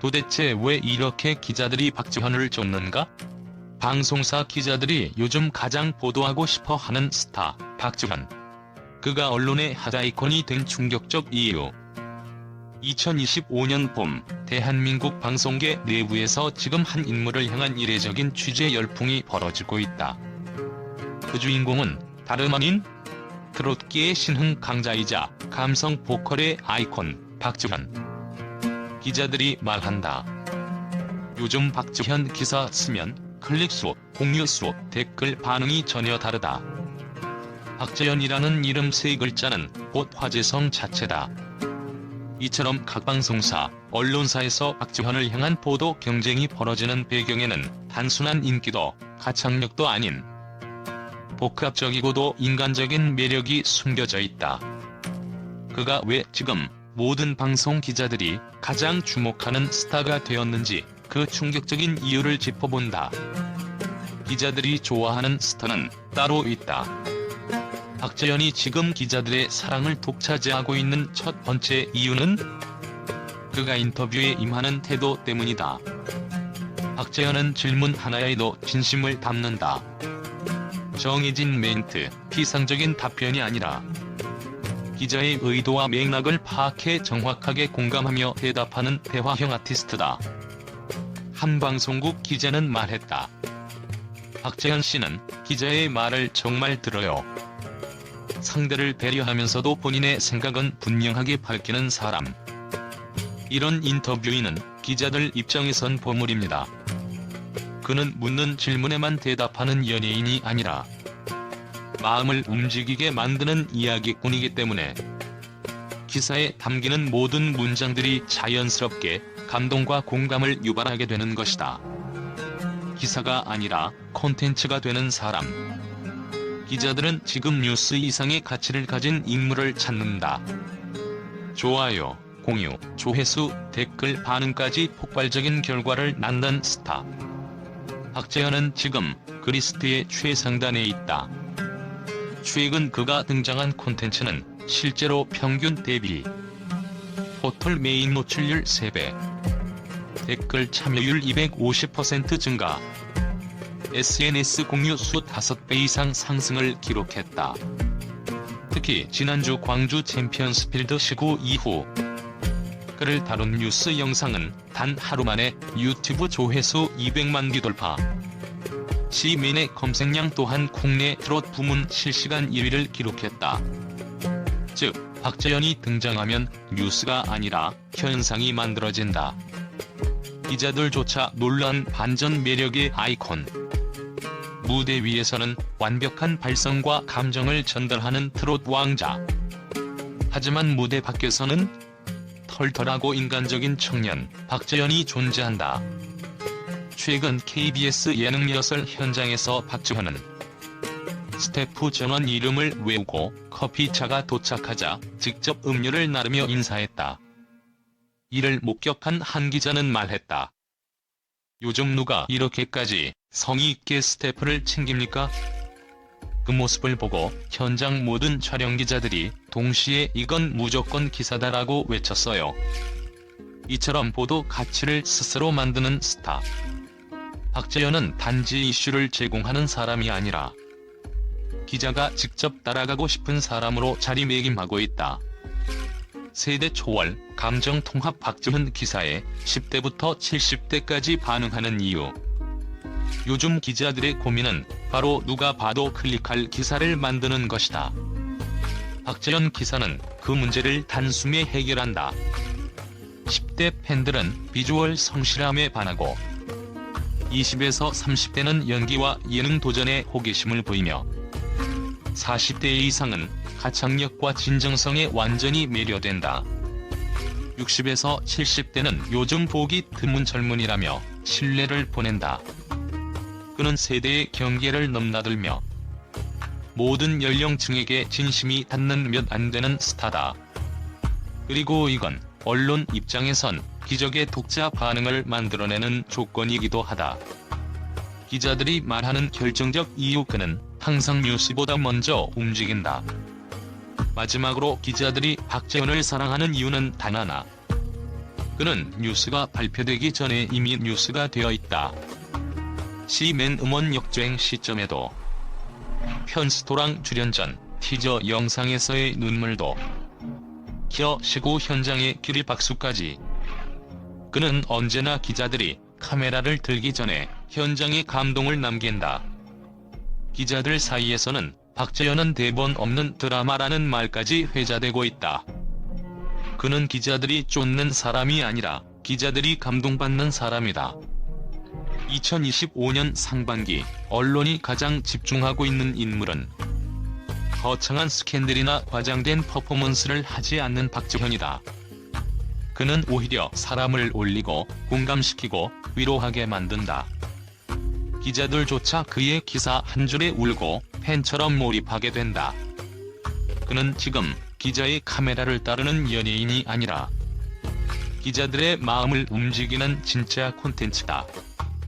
도대체 왜 이렇게 기자들이 박지현을 쫓는가? 방송사 기자들이 요즘 가장 보도하고 싶어 하는 스타, 박지현. 그가 언론의 핫아이콘이 된 충격적 이유. 2025년 봄, 대한민국 방송계 내부에서 지금 한 인물을 향한 이례적인 취재 열풍이 벌어지고 있다. 그 주인공은 다름 아닌 트롯계의 신흥 강자이자 감성 보컬의 아이콘 박지현. 기자들이 말한다. 요즘 박지현 기사 쓰면 클릭수, 공유수, 댓글 반응이 전혀 다르다. 박재현이라는 이름 세 글자는 곧 화제성 자체다. 이처럼 각 방송사, 언론사에서 박지현을 향한 보도 경쟁이 벌어지는 배경에는 단순한 인기도 가창력도 아닌 복합적이고도 인간적인 매력이 숨겨져 있다. 그가 왜 지금 모든 방송 기자들이 가장 주목하는 스타가 되었는지 그 충격적인 이유를 짚어본다. 기자들이 좋아하는 스타는 따로 있다. 박재현이 지금 기자들의 사랑을 독차지하고 있는 첫 번째 이유는 그가 인터뷰에 임하는 태도 때문이다. 박재현은 질문 하나에도 진심을 담는다. 정해진 멘트, 피상적인 답변이 아니라 기자의 의도와 맥락을 파악해 정확하게 공감하며 대답하는 대화형 아티스트다. 한 방송국 기자는 말했다. 박재현 씨는 기자의 말을 정말 들어요. 상대를 배려하면서도 본인의 생각은 분명하게 밝히는 사람. 이런 인터뷰인은 기자들 입장에선 보물입니다. 그는 묻는 질문에만 대답하는 연예인이 아니라 마음을 움직이게 만드는 이야기꾼이기 때문에 기사에 담기는 모든 문장들이 자연스럽게 감동과 공감을 유발하게 되는 것이다. 기사가 아니라 콘텐츠가 되는 사람. 기자들은 지금 뉴스 이상의 가치를 가진 인물을 찾는다. 좋아요, 공유, 조회수, 댓글 반응까지 폭발적인 결과를 낳는 스타. 박재현은 지금 그 리스트의 최상단에 있다. 최근 그가 등장한 콘텐츠는 실제로 평균 대비 포털 메인 노출률 3배, 댓글 참여율 250% 증가, SNS 공유 수 5배 이상 상승을 기록했다. 특히 지난주 광주 챔피언스필드 시구 이후 그를 다룬 뉴스 영상은 단 하루 만에 유튜브 조회수 200만 뷰 돌파. 시민의 검색량 또한 국내 트롯 부문 실시간 1위를 기록했다. 즉, 박재현이 등장하면 뉴스가 아니라 현상이 만들어진다. 기자들조차 놀란 반전 매력의 아이콘. 무대 위에서는 완벽한 발성과 감정을 전달하는 트롯 왕자. 하지만 무대 밖에서는 털털하고 인간적인 청년 박재현이 존재한다. 최근 KBS 예능 리허설 현장에서 박지현은 스태프 전원 이름을 외우고 커피차가 도착하자 직접 음료를 나르며 인사했다. 이를 목격한 한 기자는 말했다. 요즘 누가 이렇게까지 성의 있게 스태프를 챙깁니까? 그 모습을 보고 현장 모든 촬영 기자들이 동시에 이건 무조건 기사다라고 외쳤어요. 이처럼 보도 가치를 스스로 만드는 스타. 박재현은 단지 이슈를 제공하는 사람이 아니라 기자가 직접 따라가고 싶은 사람으로 자리매김하고 있다. 세대 초월, 감정 통합 박지훈 기사에 10대부터 70대까지 반응하는 이유. 요즘 기자들의 고민은 바로 누가 봐도 클릭할 기사를 만드는 것이다. 박재현 기사는 그 문제를 단숨에 해결한다. 10대 팬들은 비주얼 성실함에 반하고 20에서 30대는 연기와 예능 도전에 호기심을 보이며 40대 이상은 가창력과 진정성에 완전히 매료된다. 60에서 70대는 요즘 보기 드문 젊은이라며 신뢰를 보낸다. 그는 세대의 경계를 넘나들며 모든 연령층에게 진심이 닿는 몇 안 되는 스타다. 그리고 이건 언론 입장에선 기적의 독자 반응을 만들어내는 조건이기도 하다. 기자들이 말하는 결정적 이유 그는 항상 뉴스보다 먼저 움직인다. 마지막으로 기자들이 박재현을 사랑하는 이유는 단 하나. 그는 뉴스가 발표되기 전에 이미 뉴스가 되어 있다. 시맨 음원 역주행 시점에도 편스토랑 출연 전 티저 영상에서의 눈물도 키어 시구 현장의 길이 박수까지 그는 언제나 기자들이 카메라를 들기 전에 현장의 감동을 남긴다. 기자들 사이에서는 박재현은 대본 없는 드라마라는 말까지 회자되고 있다. 그는 기자들이 쫓는 사람이 아니라 기자들이 감동받는 사람이다. 2025년 상반기 언론이 가장 집중하고 있는 인물은 거창한 스캔들이나 과장된 퍼포먼스를 하지 않는 박재현이다. 그는 오히려 사람을 올리고 공감시키고 위로하게 만든다. 기자들조차 그의 기사 한 줄에 울고 팬처럼 몰입하게 된다. 그는 지금 기자의 카메라를 따르는 연예인이 아니라 기자들의 마음을 움직이는 진짜 콘텐츠다.